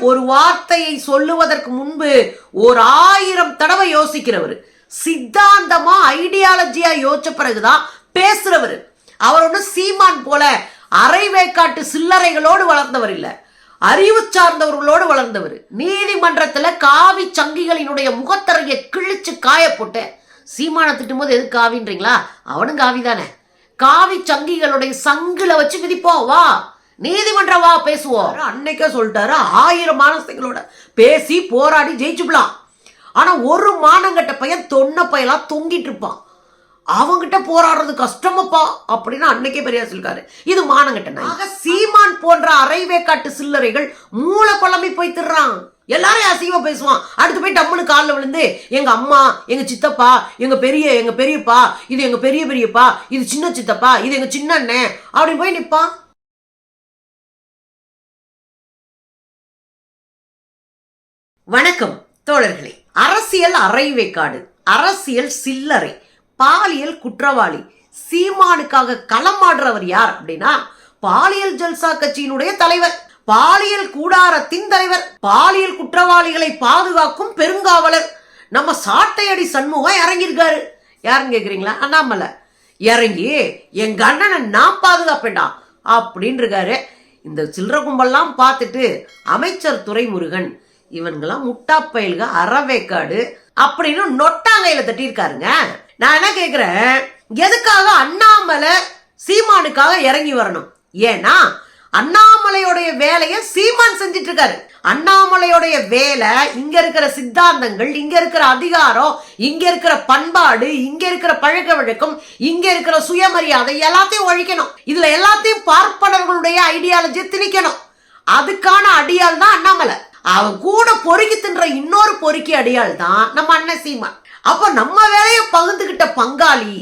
ஒரு வார்த்தையை சொல்லுவதற்கு முன்பு ஒரு ஆயிரம் தடவை யோசிக்கிறவர். சித்தாந்தமா ஐடியாலஜியா யோசிச்ச பிறகுதான் பேசுறவர். அவர் ஒன்றும் சீமான் போல அரைவேக்காட்டு சில்லறைகளோடு வளர்ந்தவர் இல்ல. அறிவு சார்ந்தவர்களோடு வளர்ந்தவர். நீதிமன்றத்துல காவி சங்கிகளினுடைய முகத்தரையை கிழிச்சு காய போட்டு சீமான திட்டும் போது எது காவின்றீங்களா? அவனும் காவி தானே காவி சங்கிகளுடைய சங்குல வச்சு மிதிப்போம் வா. நீதிமன்றம் வா பேசுவோம் அன்னைக்கே சொல்லிட்டாரு ஆயிரம் மானசங்களோட பேசி போராடி ஜெயிச்சுக்கலாம். ஆனா ஒரு மானங்கட்ட பையன் தொன்ன பையலாம் தொங்கிட்டு இருப்பான். அவங்கிட்ட போராடுறது கஷ்டமப்பா அப்படின்னு அன்னைக்கே பெரியார் சொல்லிருக்காரு. இது மானங்கட்ட ஆக சீமான் போன்ற அரைவேக்காட்டு சில்லறைகள் மூளை குழம்பி போய் திடுறான் எல்லாரையும் அசிங்கமா பேசுவான்? அடுத்து போய் டம்முன்னு காலில் விழுந்து எங்க அம்மா எங்க சித்தப்பா எங்க பெரிய எங்க பெரியப்பா இது எங்க பெரிய பெரியப்பா இது சின்ன சித்தப்பா இது எங்க சின்ன அண்ணன் அப்படின்னு போய் நிப்பான். வணக்கம் தோழர்களே. அரசியல் அரைவேக்காடு அரசியல் சில்லறை பாலியல் குற்றவாளி சீமானுக்காக களமாடுறவர் யார் அப்படின்னா பாலியல் ஜல்சா கட்சியினுடைய தலைவர் பாலியல் கூடாரத்தின் தலைவர் பாலியல் குற்றவாளிகளை பாதுகாக்கும் பெருங்காவலர். நம்ம சாட்டையடி சண்முகம் இறங்கியிருக்காரு. யாருன்னு கேக்குறீங்களா? அண்ணாமலை. இறங்கி எங்க அண்ணனை நான் பாதுகாப்பேன்டா அப்படின்னு இருக்காரு இந்த சில்லற கும்பல்லாம் பார்த்துட்டு அமைச்சர் துரைமுருகன் இவனுங்கெல்லாம் முட்டா பயல்க அறவேக்காடு அப்படின்னு நொட்டாங்கையில தட்டியிருக்காருங்க. நான் என்ன கேக்குறேன்? எதுக்காக அண்ணாமலை சீமானுக்காக இறங்கி வரணும்? ஏன்னா அண்ணாமலையோடைய வேலையை சீமான் செஞ்சிட்டு இருக்காரு அண்ணாமலையோடைய வேலை இங்க இருக்கிற சித்தாந்தங்கள் இங்க இருக்கிற அதிகாரம் இங்க இருக்கிற பண்பாடு இங்க இருக்கிற பழக்க வழக்கம் இங்க இருக்கிற சுயமரியாதை எல்லாத்தையும் ஒழிக்கணும். இதுல எல்லாத்தையும் பார்ப்பனர்களுடைய ஐடியாலஜி திணிக்கணும். அதுக்கான அடியால் தான் அண்ணாமலை. அவன் கூட பொறுக்கி தின்ற இன்னொரு பொறுக்கி அடியால் தான் நம்ம அண்ணன் சீமா அப்ப நம்ம வேலையை பகிர்ந்துக்கிட்ட பங்காளி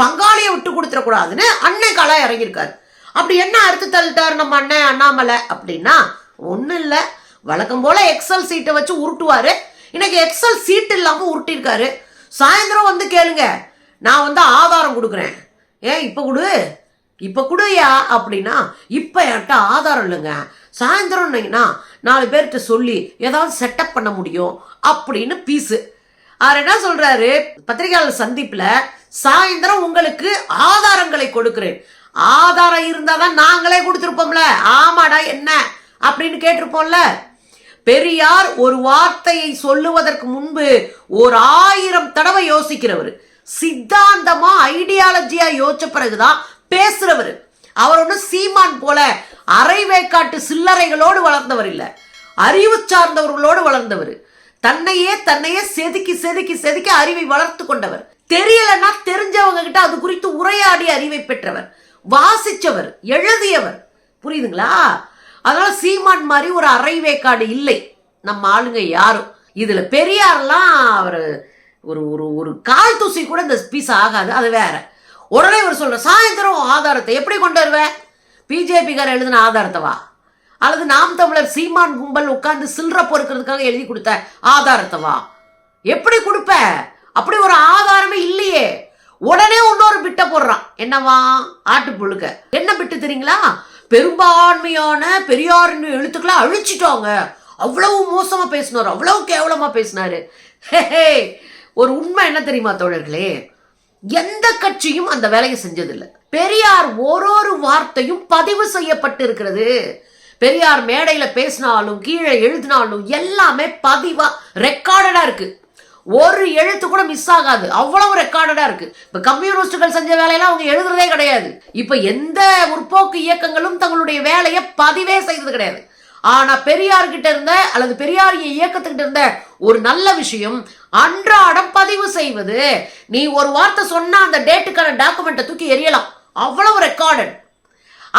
பங்காளியை விட்டு கொடுத்துடக்கூடாதுன்னு அண்ணன் கலா இறங்கியிருக்காரு. அப்படி என்ன அறுத்து தள்ளிட்டாரு நம்ம அண்ணன் அண்ணாமலை அப்படின்னா ஒன்றும் இல்லை. வழக்கம் போல எக்ஸல் சீட்டை வச்சு உருட்டுவாரு. இன்னைக்கு எக்ஸல் சீட் இல்லாம உருட்டிருக்காரு சாயந்தரம் வந்து கேளுங்க. நான் வந்து ஆதாரம் கொடுக்குறேன். ஏன் இப்போ கொடு. இப்போ கொடுயா அப்படின்னா இப்போ என்கிட்ட ஆதாரம் இல்லைங்க. சாயந்தரம்னா நாலு பேர்கிட்ட சொல்லி ஏதாவது செட்டப் பண்ண முடியும் அப்படின்னு பீஸு. அவர் என்ன சொல்றாரு? பத்திரிகையாளர் சந்திப்புல சாயந்தரம் உங்களுக்கு ஆதாரங்களை கொடுக்குறேன். ஆதாரம் இருந்தாதான் நாங்களே கொடுத்துருப்போம்ல. ஆமாடா என்ன? அப்படின்னு கேட்டிருப்போம்ல. பெரியார் ஒரு வார்த்தையை சொல்லுவதற்கு முன்பு ஒரு ஆயிரம் தடவை யோசிக்கிறவர். சித்தாந்தமா ஐடியாலஜியா யோசிச்ச பிறகுதான் பேசுறவர். அவர் ஒன்றும் சீமான் போல அரைவேக்காட்டு சில்லறைகளோடு வளர்ந்தவர் இல்லை. அறிவு சார்ந்தவர்களோடு வளர்ந்தவர். தன்னையே தன்னையே செதுக்கி செதுக்கி செதுக்கி அறிவை வளர்த்து கொண்டவர். தெரியலன்னா தெரிஞ்சவங்க கிட்ட அது குறித்து உரையாடி அறிவை பெற்றவர். வாசிச்சவர் எழுதியவர். புரியுதுங்களா? அதனால சீமான் மாதிரி ஒரு அரைவேக்காடு இல்லை. நம்ம ஆளுங்க யாரும்? இதுல பெரியார்லாம் அவர் ஒரு ஒரு ஒரு கால் தூசி கூட இந்த பீஸ் ஆகாது. அது வேற. உடனே இவர் சொல்ற சாயந்தரம் ஆதாரத்தை எப்படி கொண்டு வருவேன் பிஜேபிக்கார எழுதின ஆதாரத்தவா? அல்லது நாம் தமிழர் சீமான் கும்பல் உட்கார்ந்து சில்லற பொறுக்கிறதுக்காக எழுதி கொடுத்த ஆதாரத்தவா? எப்படி கொடுப்ப? அப்படி ஒரு ஆதாரமே இல்லையே. உடனே இன்னொரு பிட்ட போடுறான். என்னவா? ஆட்டு புழுக்க. என்ன பிட்டு தெரியுங்களா? பெரும்பான்மையான பெரியாரின் எழுத்துக்களை அழிச்சிட்டோங்க. அவ்வளவு மோசமா பேசினார். அவ்வளவு கேவலமா பேசினாரு. ஹே, ஒரு உண்மை என்ன தெரியுமா தோழர்களே? எந்த கட்சியும் அந்த வேலையை செஞ்சதில்லை. பெரியார் ஒரு ஒரு வார்த்தையும் பதிவு செய்யப்பட்டு இருக்கிறது பெரியார் மேடையில் பேசினாலும் கீழே எழுதினாலும் எல்லாமே பதிவா ரெக்கார்டடா இருக்கு. ஒரு எழுத்து கூட மிஸ் ஆகாது. அவ்வளவு ரெக்கார்டடா இருக்கு. இப்ப கம்யூனிஸ்டுகள் செஞ்ச வேலையெல்லாம் அவங்க எழுதுறதே கிடையாது. இப்ப எந்த முற்போக்கு இயக்கங்களும் தங்களுடைய வேலையை பதிவே செய்தது கிடையாது. ஆனா பெரியார்கிட்ட இருந்த அல்லது பெரியார் இயக்கத்துக்கிட்ட இருந்த ஒரு நல்ல விஷயம் அன்றாடம் பதிவு செய்வது. நீ ஒரு வார்த்தை சொன்னா அந்த டேட்டுக்கான டாக்குமெண்ட்டை தூக்கி எரியலாம் அவ்வளவு ரெக்கார்டட்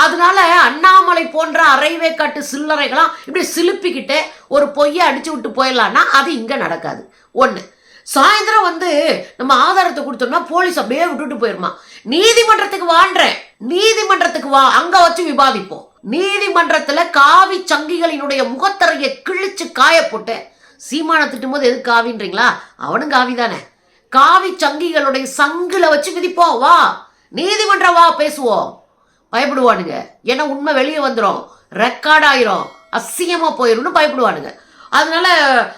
அதனால அண்ணாமலை போன்ற அரைவேக்காட்டு சில்லறைகளாம் இப்படி சிலுப்பிக்கிட்டு ஒரு பொய்யை அடிச்சு விட்டு போயிடலான்னா அது இங்க நடக்காது. ஒன்று சாயந்தரம் வந்து நம்ம ஆதாரத்தை கொடுத்தோம்னா போலீஸ் அப்படியே விட்டுட்டு போயிருமா. நீதிமன்றத்துக்கு வான்றேன். நீதிமன்றத்துக்கு வா அங்க வச்சு விவாதிப்போம். நீதிமன்றத்துல காவி சங்கிகளினுடைய முகத்தரையை கிழிச்சு காய போட்டு சீமான திட்டும் போது எது காவின்றீங்களா? அவனும் காவி தானே காவி சங்கிகளுடைய சங்குல வச்சு மிதிப்போம் வா. நீதிமன்றம் வா பேசுவோம். பயப்படுவானுங்க. ஏன்னா உண்மை வெளியே வந்துடும் ரெக்கார்ட் ஆயிரும். அசிங்கமா போயிரும்னு பயப்படுவானுங்க. அதனால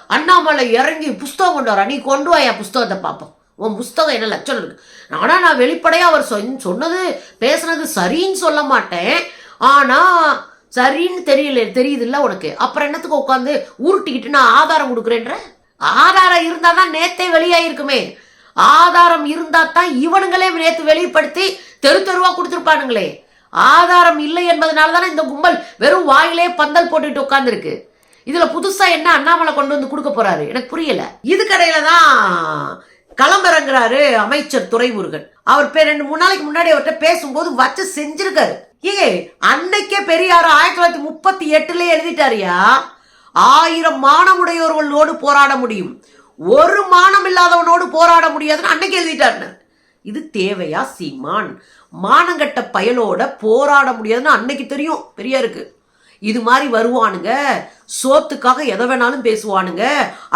அண்ணாமலை இறங்கி புஸ்தகம் கொண்டு வரா. நீ கொண்டு வாயா புஸ்தகத்தை பார்ப்போம் உன் புஸ்தகம் என்ன லட்சணம் இருக்கு. ஆனா நான் வெளிப்படையா அவர் சொன்னது பேசுனது சரின்னு சொல்ல மாட்டேன். ஆனா சரின்னு தெரியல தெரியுதுல்ல உனக்கு. அப்புறம் என்னத்துக்கு உட்காந்து உருட்டிக்கிட்டு நான் ஆதாரம் கொடுக்குறேன்ற? ஆதாரம் இருந்தால் தான் நேத்தே வெளியாயிருக்குமே. ஆதாரம் இருந்தா தான் இவனுங்களே நேற்று வெளிப்படுத்தி தெரு தெருவா கொடுத்துருப்பானுங்களே. ஆதாரம் இல்லை என்பதனால தானே இந்த கும்பல் வெறும் வாயிலே பந்தல் போட்டுட்டு உட்காந்துருக்கு இதுல புதுசா என்ன அண்ணாமலை கொண்டு வந்து கொடுக்க போறாரு? எனக்கு புரியல. இதுக்கடையில தான் களமிறங்குறாரு அமைச்சர் துரைமுருகன் அவர் பேர் ரெண்டு மூணு நாளைக்கு முன்னாடி அவர்கிட்ட பேசும்போது வச்சு செஞ்சிருக்காரு. ஏ அன்னைக்கே பெரியார் ஆயிரத்தி தொள்ளாயிரத்தி முப்பத்தி எட்டுல எழுதிட்டாருயா ஆயிரம் மானமுடையோர்களோடு போராட முடியும். ஒரு மானம் இல்லாதவனோடு போராட முடியாதுன்னு அன்னைக்கு எழுதிட்டாருன்னு. இது தேவையா சீமான்? மானங்கட்ட பயலோட போராட முடியாதுன்னு அன்னைக்கு தெரியும் பெரியாருக்கு. இது மாதிரி வருவானுங்க. சோத்துக்காக எதை வேணாலும் பேசுவானுங்க.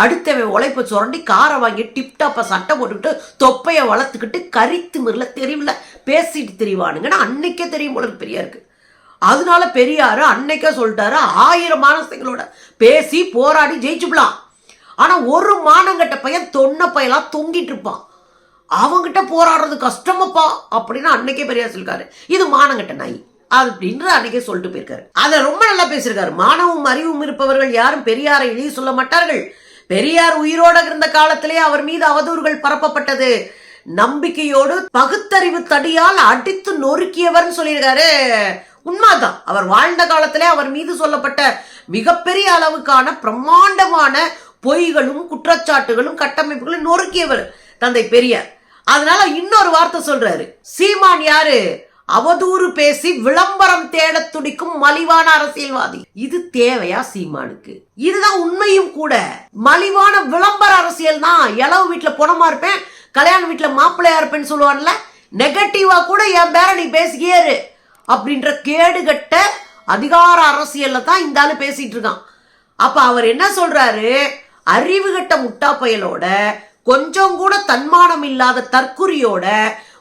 அடுத்தவன் உழைப்ப சுரண்டி காரை வாங்கி டிப்டாப்பை சட்டை போட்டுக்கிட்டு தொப்பையை வளர்த்துக்கிட்டு கரித்து மிரல தெரியல பேசிட்டு திரிவானுங்கன்னு அன்னைக்கே தெரியும் போல இருக்கு பெரியாருக்கு. அதனால பெரியாரு அன்னைக்கே சொல்லிட்டாரு ஆயிரம் மானசங்களோட பேசி போராடி ஜெயிச்சுக்கலாம். ஆனா ஒரு மானங்கட்ட பையன் தொன்ன பையலாம் தொங்கிட்டு இருப்பான். அவங்கிட்ட போராடுறது கஷ்டமப்பா அப்படின்னு அன்னைக்கே பெரியார் சொல்லிருக்காரு. இது மானங்கட்ட நாய். அப்படின்ற அன்னைக்கே சொல்லிட்டு போயிருக்காரு. அதை ரொம்ப நல்லா பேசியிருக்காரு. மானவும் அறிவும் இருப்பவர்கள் யாரும் பெரியாரை இழிய சொல்ல மாட்டார்கள். பெரியார் உயிரோட இருந்த காலத்திலே அவர் மீது அவதூறுகள் பரப்பப்பட்டது. நம்பிக்கையோடு பகுத்தறிவு தடியால் அடித்து நொறுக்கியவர்னு சொல்லியிருக்காரு. உண்மைதான். அவர் வாழ்ந்த காலத்திலே அவர் மீது சொல்லப்பட்ட மிகப்பெரிய அளவுக்கான பிரம்மாண்டமான பொய்களும் குற்றச்சாட்டுகளும் கட்டமைப்புகளும் நொறுக்கியவர் தந்தை பெரியார். அதனால இன்னொரு வார்த்தை சொல்றாரு. சீமான் யாரு? அவதூறு பேசி விளம்பரம் தேட துடிக்கும் மலிவான அரசியல்வாதி. இது தேவையா சீமானுக்கு? இதுதான் உண்மையும் கூட. மலிவான விளம்பர அரசியல் தான் இளவு வீட்டுல பொணமா இருப்பேன் கல்யாண வீட்டுல மாப்பிள்ளையா இருப்பேன்னு சொல்லுவான்ல நெகட்டிவா கூட என் பேர நீ பேசிக்கேரு அப்படின்ற கேடுகட்ட அதிகார அரசியல்ல தான் இந்த ஆளு பேசிட்டு இருக்கான். அப்ப அவர் என்ன சொல்றாரு? அறிவுகட்ட முட்டா பயலோட கொஞ்சம் கூட தன்மானம் இல்லாத தற்குறியோட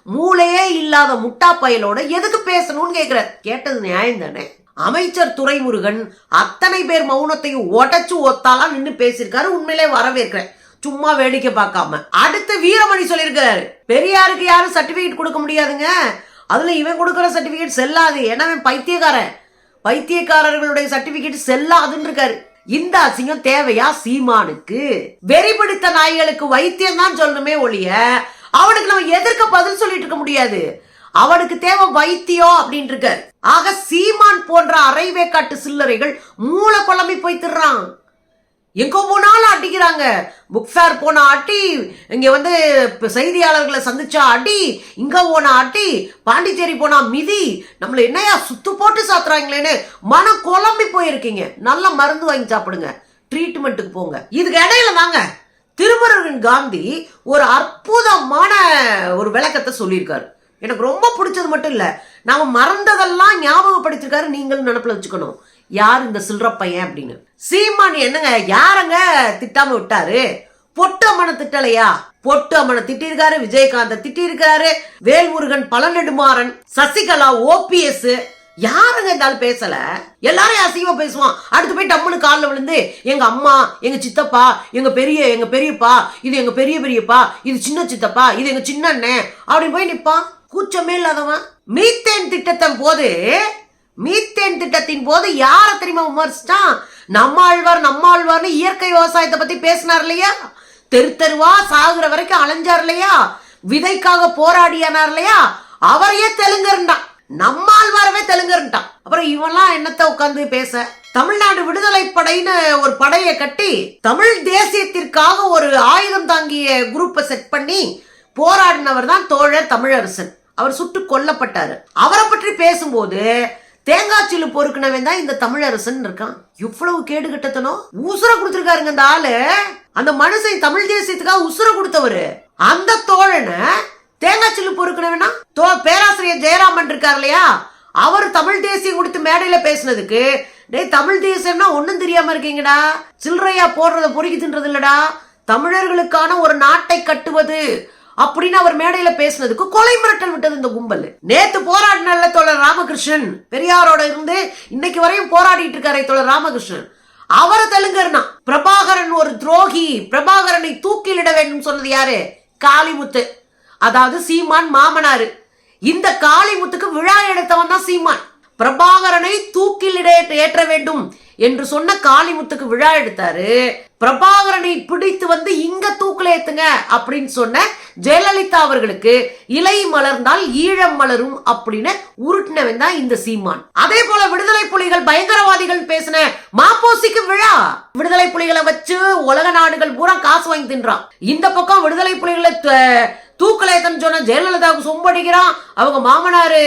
மூளையே இல்லாத முட்டா பயலோட எதுக்கு பேசணும்னு கேக்குறார். கேட்டது நியாயம் தானே. அமைச்சர் துரைமுருகன் அத்தனை பேர் மௌனத்தையும் உடச்சு ஒத்தாலாம் நின்று பேசியிருக்காரு உண்மையிலே வரவேற்கிறேன். சும்மா வேடிக்கை பார்க்காம. அடுத்து வீரமணி சொல்லியிருக்காரு. பெரியாருக்கு யாரும் சர்டிபிகேட் கொடுக்க முடியாதுங்க. அதுல இவன் கொடுக்குற சர்டிபிகேட் செல்லாது. ஏன்னா அவன் பைத்தியக்காரன். பைத்தியக்காரர்களுடைய சர்டிபிகேட் செல்லாதுன்னு இருக்காரு. இந்த அசிங்கம் தேவையா சீமானுக்கு? வெறிபிடித்த நாய்களுக்கு வைத்தியம் தான் சொல்லணுமே ஒழிய அவனுக்கு நம்ம எதிர்க்க பதில் சொல்லிட்டு இருக்க முடியாது? அவனுக்கு தேவை வைத்தியம் அப்படின்னு ஆக சீமான் போன்ற அரைவேக்காட்டு சில்லறைகள் மூளை குழம்பி போய் திடுறான் எங்கே போனாலும் அடிக்கிறாங்க. புக் ஃபேர் போன அடி இங்க வந்து செய்தியாளர்களை சந்திச்சா அடி இங்க போன அடி பாண்டிச்சேரி போனா மிதி. நம்மள என்னையா சுத்து போட்டு சாத்துறாங்களேன்னு மனம் குழம்பி போயிருக்கீங்க. நல்ல மருந்து வாங்கி சாப்பிடுங்க. ட்ரீட்மெண்ட்டுக்கு போங்க. இதுக்கு இடையில வாங்க. திருமருகன் காந்தி ஒரு அற்புதமான ஒரு விளக்கத்தை சொல்லியிருக்காரு. எனக்கு ரொம்ப பிடிச்சது மட்டும் இல்லை நாம மறந்ததெல்லாம் ஞாபகப்படுத்திருக்காரு நீங்களும் நினப்பில் வச்சுக்கணும். யார் இந்த சில்ற பையன் அப்படின்னு. சீமான் என்னங்க யாரங்க திட்டாம விட்டாரு? பொட்டு அம்மனை திட்டலையா? பொட்டு அம்மனை திட்டிருக்காரு விஜயகாந்த திட்டிருக்காரு வேல்முருகன் பழநெடுமாறன் சசிகலா ஓபிஎஸ் யாருங்க இருந்தாலும் பேசல? எல்லாரும் அசிங்கமா பேசுவான். அடுத்து போய் டம்முனு காலில் விழுந்து எங்க அம்மா எங்க சித்தப்பா எங்க பெரிய எங்க பெரியப்பா இது எங்க பெரிய பெரியப்பா இது சின்ன சித்தப்பா இது எங்க சின்ன அண்ணன் அப்படின்னு போய் நிற்பான் கூச்சமே இல்லாதவன். மீத்தேன் திட்டத்தின் போது மீத்தேன் திட்டத்தின் போது யார தெரியுமா விமர்சிச்சான்? நம்ம ஆழ்வார்னு இயற்கை விவசாயத்தை பத்தி பேசினார் இல்லையா? தெரு தெருவா சாகுற வரைக்கும் அலைஞ்சார் இல்லையா? விதைக்காக போராடியானார் இல்லையா? அவரையே தெலுங்கர்ண்டான் நம்மாழ்வாரவே தெலுங்கர்ன்ட்டான். அப்புறம் இவன்லாம் என்னத்த உட்காந்து பேச? தமிழ்நாடு விடுதலை படைன்னு ஒரு படையை கட்டி தமிழ் தேசியத்திற்காக ஒரு ஆயுதம் தாங்கிய குரூப்பை செட் பண்ணி போராடினவர் தான் தோழர் தமிழரசன். அவர் சுட்டு கொல்லப்பட்டாரு. அவரை பற்றி பேசும்போது தேங்காய்ச்சிலு பொறுக்கினவன் தான் இந்த தமிழரசன் இருக்கான். இவ்வளவு கேடு கிட்டத்தனும்? உசுர கொடுத்துருக்காருங்க இந்த ஆளு. அந்த மனுஷன் தமிழ் தேசியத்துக்காக உசுர கொடுத்தவரு. அந்த தோழனை தேங்காய்ச்சிலு பொறுக்குனவனா தோ பேராசிரியர் ஜெயராமன் இருக்கார் இல்லையா? அவர் தமிழ் தேசியம் கொடுத்து மேடையில பேசினதுக்கு டேய் தமிழ் தேசியம்னா ஒன்றும் தெரியாம இருக்கீங்கடா. சில்லறையா போடுறத பொறுக்கி தின்றது இல்லடா தமிழர்களுக்கான ஒரு நாட்டை கட்டுவது அப்படின்னு அவர் மேடையில பேசினதுக்கு கொலை மிரட்டல் விட்டது இந்த கும்பல். நேத்து போராடினால தோழர் ராமகிருஷ்ணன். பெரியாரோட இருந்து இன்னைக்கு வரையும் போராடிட்டு இருக்காரே தோழர் ராமகிருஷ்ணன். அவரை தெலுங்கர்னா பிரபாகரன் ஒரு துரோகி. பிரபாகரனை தூக்கிலிட வேண்டும் சொன்னது யாரு? காளிமுத்து. அதாவது சீமான் மாமனாரு. இந்த காளிமுத்துக்கு விழா எடுத்தவன் தான் சீமான். பிரபாகரனை தூக்கிலிட ஏற்ற வேண்டும் என்று சொன்ன காளிமுத்துக்கு விழா எடுத்தாரு. பிரபாகரனை பிடித்து வந்து இங்க தூக்கில ஏத்துங்க அப்படின்னு சொன்ன ஜெயலலிதா அவர்களுக்கு இலை மலர்ந்தால் ஈழம் மலரும் அப்படின்னு உருட்டினவன் தான் இந்த சீமான். அதே போல விடுதலை புலிகள் பயங்கரவாதிகள் பேசின மாப்போசிக்கு விழா. விடுதலை புலிகளை வச்சு உலக நாடுகள் பூரா காசு வாங்கி தின்றான். இந்த பக்கம் விடுதலை புலிகளை தூக்கலேத்தன்னு சொன்ன ஜெயலலிதாவுக்கு சொம்படிக்கிறான். அவங்க மாமனார்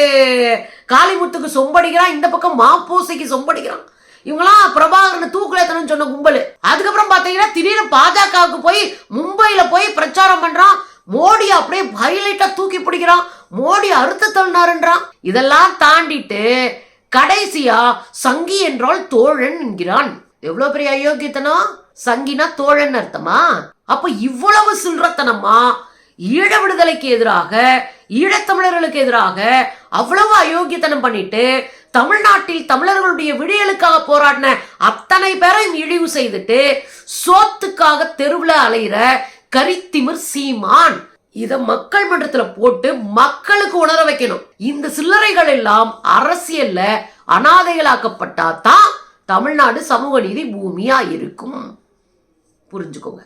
காளிமுத்துக்கு சொம்படிக்கிறான். இந்த பக்கம் மாப்பூசைக்கு சொம்படிக்கிறான். இவங்களாம் பிரபாகரன் தூக்கலேத்தணும்னு சொன்ன கும்பல். அதுக்கப்புறம் பார்த்தீங்கன்னா திடீர்னு பாஜகவுக்கு போய் மும்பையில் போய் பிரச்சாரம் பண்ணுறான் மோடி அப்படியே ஹைலைட்டா தூக்கி பிடிக்கிறான். மோடி அறுத்து தள்ளினாருன்றான். இதெல்லாம் தாண்டிட்டு கடைசியா சங்கி என்றால் தோழன் என்கிறான். எவ்வளவு பெரிய அயோக்கியத்தனம்? சங்கினா தோழன் அர்த்தமா? அப்ப இவ்வளவு சில்றத்தனமா ஈழ விடுதலைக்கு எதிராக ஈழத்தமிழர்களுக்கு எதிராக அவ்வளவு அயோக்கியத்தனம் பண்ணிட்டு தமிழ்நாட்டில் தமிழர்களுடைய விடியலுக்காக போராடின அத்தனை பேரையும் இழிவு செய்துட்டு சோத்துக்காக தெருவில் அலையிற கரித்திமிர் சீமான். இத மக்கள் மன்றத்துல போட்டு மக்களுக்கு உணர வைக்கணும். இந்த சில்லறைகள் எல்லாம் அரசியல்ல அனாதைகளாக்கப்பட்டாதான் தமிழ்நாடு சமூக நீதி பூமியா இருக்கும். புரிஞ்சுக்கோங்க.